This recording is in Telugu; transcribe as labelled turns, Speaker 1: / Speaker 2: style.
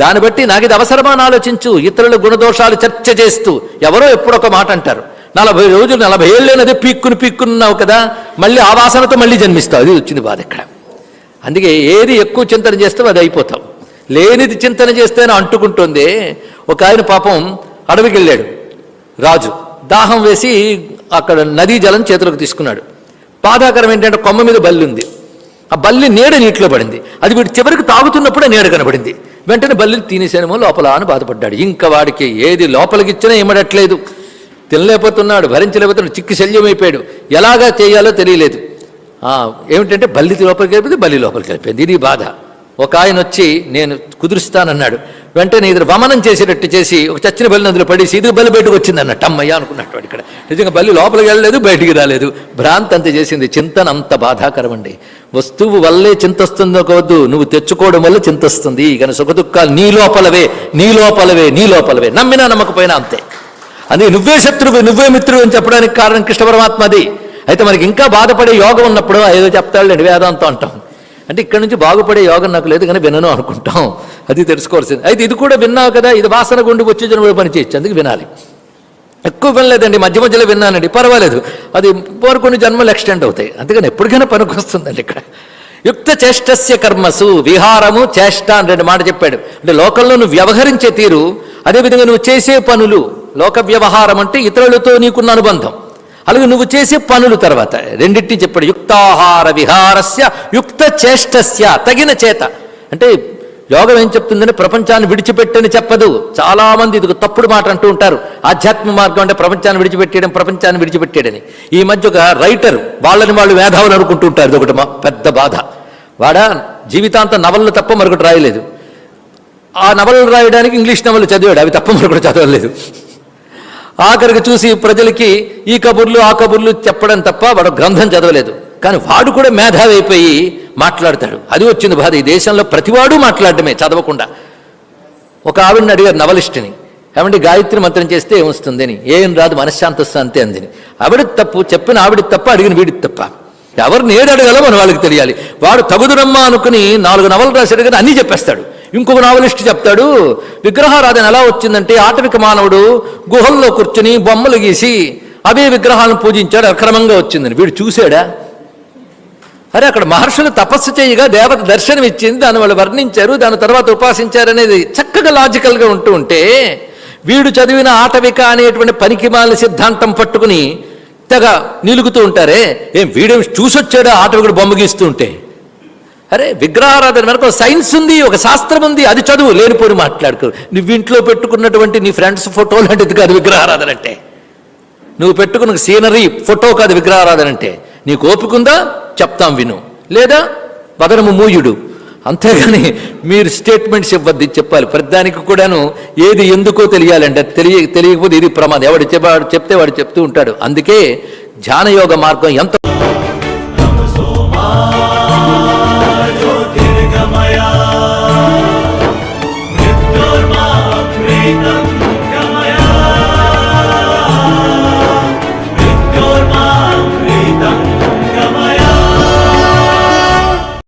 Speaker 1: దాన్ని బట్టి నాకు ఇది అవసరమా అని ఆలోచించు. ఇతరుల గుణదోషాలు చర్చ చేస్తూ. ఎవరో ఎప్పుడొక మాట అంటారు. నలభై రోజులు నలభై ఏళ్ళేనదే పీక్కుని పీక్కున్నావు కదా మళ్ళీ ఆ వాసనతో మళ్ళీ జన్మిస్తావు. అది వచ్చింది బాధ ఇక్కడ. అందుకే ఏది ఎక్కువ చింతన చేస్తావు అది అయిపోతావు. లేనిది చింతన చేస్తేనే అంటుకుంటుంది. ఒక ఆయన పాపం అడవికి వెళ్ళాడు. రాజు. దాహం వేసి అక్కడ నదీ జలం చేతులకు తీసుకున్నాడు. బాధాకరం ఏంటంటే కొమ్మ మీద బల్లి ఉంది. ఆ బల్లి నీడ నీటిలో పడింది. అది వీడు చివరికి తాగుతున్నప్పుడే నీడ కనబడింది. వెంటనే బల్లిని తినేసేనేమో లోపల అని బాధపడ్డాడు. ఇంకా వాడికి ఏది లోపలికి ఇచ్చినా ఇమ్మడట్లేదు. తినలేకపోతున్నాడు భరించలేకపోతున్నాడు చిక్కి శల్యమైపోయాడు. ఎలాగా చేయాలో తెలియలేదు. ఏమిటంటే బల్లి లోపలికి వెళ్ళిపోయింది బల్లి లోపలికి వెళ్ళిపోయింది. ఇది బాధ. ఒక ఆయన వచ్చి నేను కుదురుస్తానన్నాడు. వెంటనే ఇద్దరు వమనం చేసేటట్టు చేసి ఒక చచ్చిన బల్లి నదిలో పడేసి ఇది బల్లి బయటకు వచ్చింది అన్నట్టు అమ్మయ్య అనుకున్నట్టు ఇక్కడ. నిజంగా బల్లి లోపలికి వెళ్ళలేదు బయటికి రాలేదు. భ్రాంతి అంత చేసింది. చింతన అంత బాధాకరం అండి. వస్తువు వల్లే చింత వస్తుందో వద్దు నువ్వు తెచ్చుకోవడం వల్ల చింతస్తుంది కానీ సుఖదుఖాలు నీ లోపలవే నీ లోపలవే నీ లోపలవే. నమ్మినా నమ్మకపోయినా అంతే. అందుకే నువ్వే శత్రువు నువ్వే మిత్రువు అని చెప్పడానికి కారణం కృష్ణ పరమాత్మ అది. అయితే మనకి ఇంకా బాధపడే యోగం ఉన్నప్పుడు ఏదో చెప్తాడు వేదాంతం అంటాం. అంటే ఇక్కడ నుంచి బాగుపడే యోగం నాకు లేదు కానీ వినను అనుకుంటాం. అది తెలుసుకోవాల్సింది. అయితే ఇది కూడా విన్నావు కదా ఇది వాసన గుండి వచ్చే జన్మలో పని చేయొచ్చు అందుకు వినాలి. ఎక్కువ వినలేదండి మధ్య మధ్యలో విన్నానండి పర్వాలేదు. అది పోరు కొన్ని జన్మలు ఎక్స్టెండ్ అవుతాయి. అందుకని ఎప్పటికైనా పనికొస్తుందండి ఇక్కడ. యుక్త చేష్టస్య కర్మసు విహారము చేష్ట అని రెండు మాట చెప్పాడు. అంటే లోకంలో నువ్వు వ్యవహరించే తీరు అదేవిధంగా నువ్వు చేసే పనులు లోక వ్యవహారం అంటే ఇతరులతో నీకున్న అనుబంధం. అలాగే నువ్వు చేసే పనులు తర్వాత. రెండింటిని చెప్పాడు. యుక్తాహార విహారస్య యుక్త చేష్టస్య తగిన చేత. అంటే యోగం ఏం చెప్తుందని ప్రపంచాన్ని విడిచిపెట్టని చెప్పదు. చాలా మంది ఇది తప్పుడు మాట అంటూ ఉంటారు. ఆధ్యాత్మ మార్గం అంటే ప్రపంచాన్ని విడిచిపెట్టేయడం ప్రపంచాన్ని విడిచిపెట్టేయడని. ఈ మధ్య ఒక రైటర్ వాళ్ళని వాళ్ళు మేధావులు అనుకుంటూ ఉంటారు. ఇది ఒకటి మా- పెద్ద బాధ. వాడ జీవితాంతం నవలలు తప్ప మరొకటి రాయలేదు. ఆ నవలలు రాయడానికి ఇంగ్లీష్ నవలు చదివాడు. అవి తప్ప మరొకటి చదవలేదు. ఆఖరికి చూసి ప్రజలకి ఈ కబుర్లు ఆ కబుర్లు చెప్పడం తప్ప వాడు గ్రంథం చదవలేదు. కానీ వాడు కూడా మేధావి అయిపోయి మాట్లాడతాడు. అది వచ్చింది బాధ. ఈ దేశంలో ప్రతివాడు మాట్లాడటమే చదవకుండా. ఒక ఆవిడని అడిగారు నవలిస్టుని ఏమంటే గాయత్రి మంత్రం చేస్తే ఏమొస్తుంది అని. ఏం రాదు మనశ్శాంతి వస్తుంది అంతే అందిని. ఆవిడ తప్పు చెప్పిన ఆవిడికి తప్ప అడిగిన వీడికి తప్ప. ఎవరిని నేడు అడగాలో మన వాళ్ళకి తెలియాలి. వాడు తగుదురమ్మా అనుకుని నాలుగు నవలు రాశాడు కానీ అన్నీ చెప్పేస్తాడు. ఇంకొక నావలిస్ట్ చెప్తాడు విగ్రహారాధన ఎలా వచ్చిందంటే ఆటవిక మానవుడు గుహల్లో కూర్చుని బొమ్మలు గీసి అవే విగ్రహాలను పూజించాడు అక్రమంగా వచ్చిందని. వీడు చూశాడా? అరే అక్కడ మహర్షులు తపస్సు చేయగా దేవత దర్శనం ఇచ్చింది దాన్ని వాళ్ళు వర్ణించారు దాని తర్వాత ఉపాసించారు అనేది చక్కగా లాజికల్గా ఉంటూ ఉంటే వీడు చదివిన ఆటవిక అనేటువంటి పనికిమాల సిద్ధాంతం పట్టుకుని తెగ నిలుగుతూ ఉంటారే. ఏం వీడేం చూసొచ్చాడా ఆటవికుడు బొమ్మ గీస్తూ ఉంటే? అరే విగ్రహారాధన వెనక ఒక సైన్స్ ఉంది ఒక శాస్త్రం ఉంది అది చదువు లేనిపోని మాట్లాడుకో. నువ్వు ఇంట్లో పెట్టుకున్నటువంటి నీ ఫ్రెండ్స్ ఫోటో లాంటిది కాదు విగ్రహారాధన అంటే. నువ్వు పెట్టుకున్న సీనరీ ఫోటో కాదు విగ్రహారాధన అంటే. నీకు ఓపికందా చెప్తాం విను. లేదా వదనము మూయుడు. అంతేగాని మీరు స్టేట్మెంట్స్ ఇవ్వద్ది చెప్పాలి. ప్రతిదానికి కూడాను ఏది ఎందుకో తెలియాలంటే తెలియ తెలియకపోతే ఇది ప్రమాదం. ఎవడు చెప్పాడు చెప్తే వాడు చెప్తూ ఉంటాడు. అందుకే ధ్యానయోగ మార్గం ఎంత